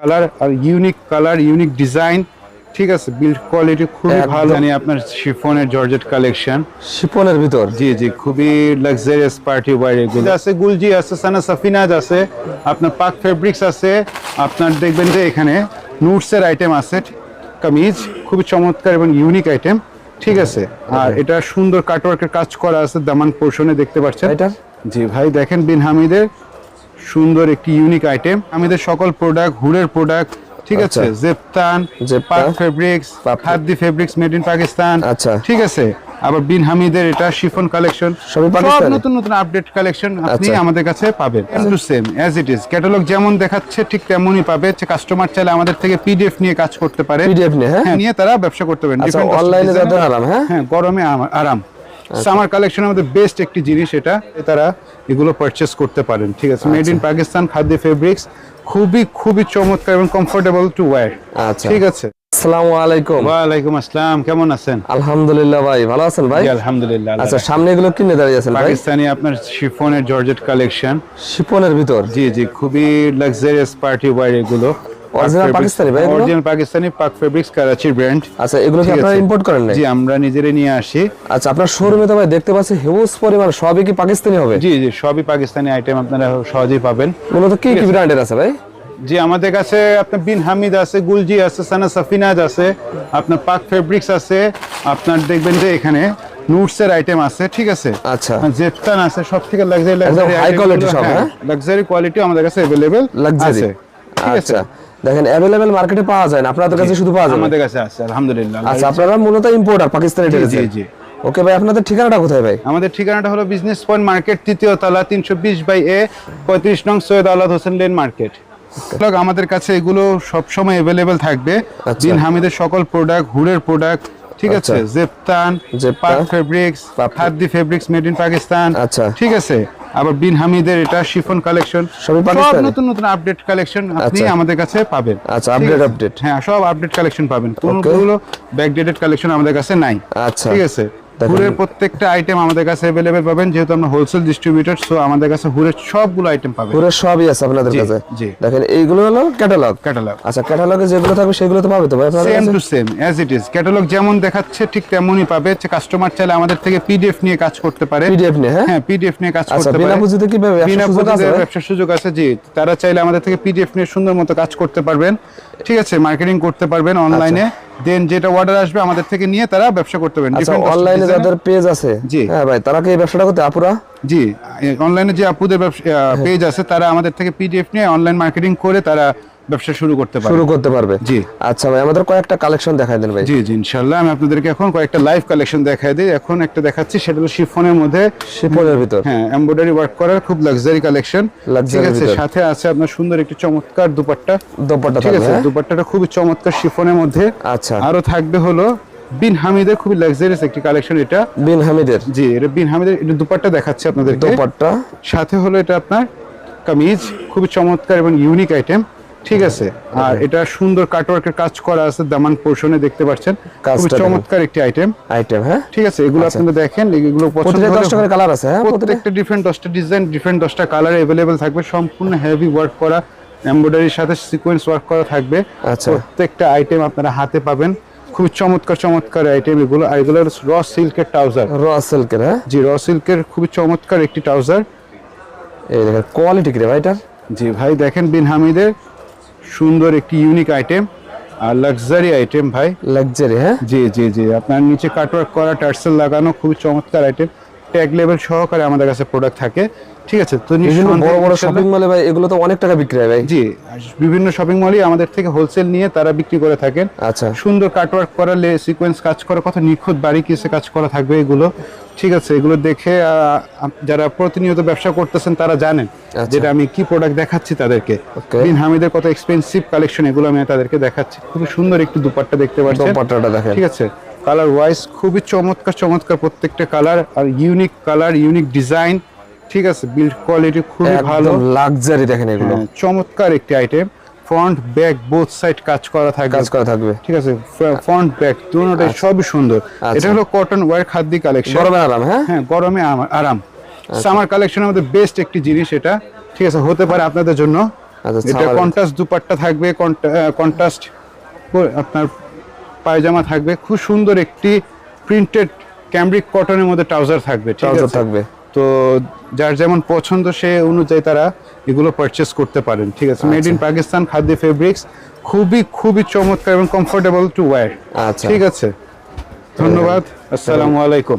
Colour আর unique colour unique design ঠিক আছে? বিল্ড কোয়ালিটি খুবই ভালো। জানি আপনার শিফনের জর্জেট কালেকশন শিপনের ভিতর। জি জি খুবই লাক্সারিয়াস পার্টি ওয়ার এগুলো। আছে গুলজি আছে সানা সাফিনাজ আছে আপনার পাক ফেব্রিক্স আছে আপনার দেখবেন যে এখানে নুটসের আইটেম আছে কামিজ খুবই চমৎকার এবং ইউনিক আইটেম ঠিক আছে? আর এটা সুন্দর কাটওয়ার্কের কাজ করা আছে দামান পোর্শনে দেখতে পাচ্ছেন। এটা? জি ভাই দেখেন বিন হামিদের সুন্দর একটি ইউনিক আইটেম আমাদের সকল প্রোডাক্ট হুডের প্রোডাক্ট ঠিক আছে? আচ্ছা। জেপতান। জেপতান, fabrics fabrics made in Pakistan আচ্ছা। ঠিক আছে? আবার বিন হামিদের এটা শিফন কালেকশন সব নতুন নতুন আপডেট কালেকশন আপনি আচ্ছা। আমাদের কাছে পাবেন। To same as it is catalogue যেমন দেখাচ্ছে ঠিক তেমনই পাবে। যে কাস্টমার চাইলে আমাদের থেকে পিডিএফ নিয়ে কাজ করতে পারে। পিডিএফ নিয়ে হ্যাঁ? হ্যাঁ নিয়ে তারা ব্যবসা করতে পারেন। আচ্ছা অনলাইনে design- যাদের আরাম হ্যাঁ? হ্যাঁ গরমে আরাম। সামার কালেকশন আমাদের বেস্ট একটি জিনিস এটা তারা এগুলো পারচেস করতে পারেন ঠিক আছে? মেড ইন পাকিস্তান খাদ্য ফেব্রিক্স খুবই খুবই চমৎকার এবং কমফোর্টেবল টু ওয়্যার আচ্ছা। ঠিক আছে? আসসালামু আলাইকুম। ওয়ালাইকুম আসসালাম কেমন আছেন? আলহামদুলিল্লাহ ভাই ভালো আছেন ভাই? আলহামদুলিল্লাহ আচ্ছা সামনে এগুলো কিনে দাঁড়িয়ে আছেন ভাই? পাকিস্তানি আপনার শিফনের জর্জেট কালেকশন শিপনের ভিতর? জি জি খুবই লাক্সারিয়াস পার্টি ওয়্যার এগুলো। Original পাকিস্তানি ভাই এগুলো? অরিজিনাল পাকিস্তানি পাক ফেব্রিক্স করাচির ব্র্যান্ড আচ্ছা এগুলো কি ঠিক আপনারা আছে। ইম্পোর্ট করেন নাই জি আমরা নিজেরাই নিয়ে আসি আচ্ছা আপনার শোরুমে তো ভাই দেখতে পাচ্ছি হিউজ পরিমাণ সবই কি পাকিস্তানি হবে জি জি সবই পাকিস্তানি আইটেম আপনারা সহজেই পাবেন মূলত কি কি ব্র্যান্ডের আছে ভাই জি আমাদের কাছে আপনার বিন হামিদ আছে গুলজি আছে সানা সাফিনাজ আছে আপনার পাক ফেব্রিক্স আছে আপনার দেখবেন যে এখানে নুটসের আইটেম আছে ঠিক আছে আচ্ছা জেপতান আছে সব থেকে লাক্সারি একদম high quality সব, হ্যাঁ? লাক্সারি কোয়ালিটি আমাদের কাছে अवेलेबल লাক্সারি আছে ঠিক আছে আচ্ছা দেখেন অ্যাভেলেবেল মার্কেটে পাওয়া যায় না। আপনাদের কাছে শুধু পাওয়া যায় আমাদের কাছে আছে আলহামদুলিল্লাহ। আচ্ছা আপনারা মূলত ইম্পোর্টার পাকিস্তানি ড্রেস জি, জি। ওকে ভাই আপনাদের ঠিকানাটা কোথায় ভাই? আমাদের ঠিকানাটা হলো বিজনেস পয়েন্ট মার্কেট তৃতীয় তলা তিনশো বিশ বাই এ পঁয়ত্রিশ নং Syed Alad Hossain lane market Look, আমাদের কাছে এগুলো সব সময় অ্যাভেলেবেল থাকবে। আচ্ছা। বিন হামিদের সকল প্রোডাক্ট হুডের প্রোডাক্ট ঠিক আছে? আচ্ছা। জেপতান। জেপতান, ফেব্রিক্স পাক- Khaddi fabrics made in Pakistan. আচ্ছা। ঠিক আছে? আবার বিন হামিদের এটা শিফন কালেকশন সবই সব পাকিস্তানি? নতুন নতুন আপডেট কালেকশন আপনি আচ্ছা। আমাদের কাছে পাবেন আচ্ছা, আপডেট আপডেট হ্যাঁ সব আপডেট কালেকশন পাবেন কোনগুলো ব্যাকডেটেড কালেকশন আমাদের কাছে নাই আচ্ছা। ঠিক আছে। হুরের প্রত্যেকটা আইটেম আমাদের কাছে অ্যাভেলেবেল পাবেন যেহেতু আমরা হোলসেল ডিস্ট্রিবিউটর সো আমাদের কাছে হুরের সবগুলো আইটেম পাবেন। পুরো সবই আছে আপনাদের কাছে? দেখেন এইগুলো হলো ক্যাটালগ ক্যাটালগ আচ্ছা ক্যাটালগে যেগুলো থাকবে সেগুলো তো পাবে তো ভাই same to same as it is catalogue যেমন দেখাচ্ছে ঠিক তেমনই পাবে। যে কাস্টমার চাইলে আমাদের থেকে পিডিএফ নিয়ে কাজ করতে পারে। পিডিএফ নিয়ে হ্যাঁ? হ্যাঁ পিডিএফ নিয়ে কাজ আচ্ছা করতে বিনা পারে। পুঁজিতে কি বিনা পুঁজিতে ব্যবসার সুযোগ আছে জি। তারা চাইলে আমাদের থেকে পিডিএফ নিয়ে সুন্দর মতো কাজ করতে পারবেন। ঠিক আছে মার্কেটিং করতে পারবেন অনলাইনে দেন যেটা অর্ডার আসবে আমাদের থেকে নিয়ে তারা ব্যবসা করতে আচ্ছা অনলাইনে যাদের পেজ আছে জি। হ্যাঁ ভাই তারা কি এই ব্যবসাটা করতে আপুরা? জি অনলাইনে যে আপুদের পেজ আছে তারা আমাদের থেকে পিডিএফ নিয়ে অনলাইন মার্কেটিং করে তারা ব্যবসা শুরু করতে পারে। শুরু করতে পারবে। জি। আচ্ছা ভাই আমাদের কয়েকটা কালেকশন দেখাই দেন ভাই। জি জি ইনশাল্লাহ আমি আপনাদেরকে এখন কয়েকটা লাইভ কালেকশন দেখাই দিই। এখন একটা দেখাচ্ছি সেটা হলো শিফনের মধ্যে শিপনের ভিতর। হ্যাঁ এমব্রয়ডারি ওয়ার্ক করার খুব লাক্সারি কালেকশন ঠিক আছে সাথে আছে আপনার সুন্দর একটি চমৎকার দুপাট্টা। দোপাট্টা ঠিক আছে হ্যাঁ? দুপাট্টাটা খুবই চমৎকার শিফনের মধ্যে। আচ্ছা। আরও থাকবে হলো বিন হামিদের খুবই লাক্সারিয়াস একটি কালেকশন এটা। বিন হামিদের। জি এটা বিন হামিদের এটা দুপাট্টা দেখাচ্ছে আপনাদেরকে। দোপাট্টা। সাথে হলো এটা আপনার কামিজ খুবই চমৎকার এবং ইউনিক আইটেম ঠিক আছে। আর এটা সুন্দর কাটওয়ার্কের কাজ করা আছে দামান পোর্শনে দেখতে পাচ্ছেন। দেখেন। চমৎকার একটি আইটেম আইটেম হ্যাঁ? ঠিক আছে এগুলো আপনারা দেখেন এগুলো পছন্দ হলে- কালার আছে হ্যাঁ প্রত্যেকটা ডিফারেন্ট দশটা ডিজাইন ডিফারেন্ট দশটা কালার অ্যাভেলেবেল থাকবে সম্পূর্ণ হেভি ওয়ার্ক করা এমব্রয়ডারির সাথে সিকোয়েন্স ওয়ার্ক করা থাকবে। আচ্ছা। প্রত্যেকটা আইটেম আপনারা হাতে পাবেন। খুব চমৎকার চমৎকার আইটেম এগুলো। আর এগুলো র সিল্কের ট্রাউজার র সিল্কের হ্যাঁ? জি র সিল্কের খুবই চমৎকার একটি ট্রাউজার এই দেখেন কোয়ালিটি কি রে ভাই এটার? জি ভাই দেখেন বিন হামিদের। সুন্দর একটি ইউনিক আইটেম আর লাক্সারি আইটেম ভাই। লাক্সারি হ্যাঁ? জি জি জি। আপনার নিচে কাটওয়ার্ক করা টার্সেল লাগানো খুবই চমৎকার আইটেম ট্যাগ লেভেল সহকারে আমাদের কাছে প্রোডাক্ট থাকে। ঠিক আছে তো বড় বড় শপিং মলে ভাই এগুলো তো অনেক টাকা বিক্রি হয় ভাই। জি বিভিন্ন শপিং মলই আমাদের থেকে হোলসেল নিয়ে তারা বিক্রি করে থাকেন। আচ্ছা। সুন্দর কাটওয়ার্ক করা লে সিকোয়েন্স কাজ করা কত নিখুঁত বাড়ি কিসে কাজ করা থাকবে এগুলো। ঠিক আছে এগুলো দেখে যারা প্রতিনিয়ত ব্যবসা করতেছেন তারা জানেন আচ্ছা। যেটা আমি কি প্রোডাক্ট দেখাচ্ছি তাদেরকে। বিন হামিদের কত এক্সপেন্সিভ কালেকশন এগুলো আমি তাদেরকে দেখাচ্ছি। খুবই সুন্দর একটি দুপাট্টা দেখতে পাচ্ছেন। দোপাট্টাটা দেখেন। ঠিক আছে কালার ওয়াইজ খুবই চমৎকার চমৎকার প্রত্যেকটা কালার আর ইউনিক কালার ইউনিক ডিজাইন ঠিক আছে বিল্ড কোয়ালিটি খুবই ভালো। লাক্সারি দেখেন এগুলো। হ্যাঁ, চমৎকার একটি item front back both side কাজ করা থাকবে। কাজ করা থাকবে। ঠিক আছে ফ্রন্ট ব্যাক দুটোটাই সবই সুন্দর। আচ্ছা। এটা হলো কটন ওয়ার খাদ্য কালেকশন গরমে আরাম হ্যাঁ? হ্যাঁ গরমে আরাম। সামার কালেকশনের মধ্যে বেস্ট একটি জিনিস এটা। ঠিক আছে হতে পারে আপনাদের জন্য। আচ্ছা, এটা কন্ট্রাস্ট দুপাট্টা থাকবে কন্ট্রাস্ট আপনার পায়জামা থাকবে। খুব সুন্দর একটি প্রিন্টেড ক্যামব্রিক কটনের মধ্যে ট্রাউজার থাকবে ঠিক ট্রাউজার আছে? থাকবে। তো যার যেমন পছন্দ সে অনুযায়ী তারা এগুলো পারচেস করতে পারেন। ঠিক আছে? মেড ইন পাকিস্তান খাদ্য ফেব্রিক্স খুবই খুবই চমৎকার এবং কমফোর্টেবল টু ওয়্যার আচ্ছা। ঠিক আছে? ধন্যবাদ। আসসালামু আলাইকুম।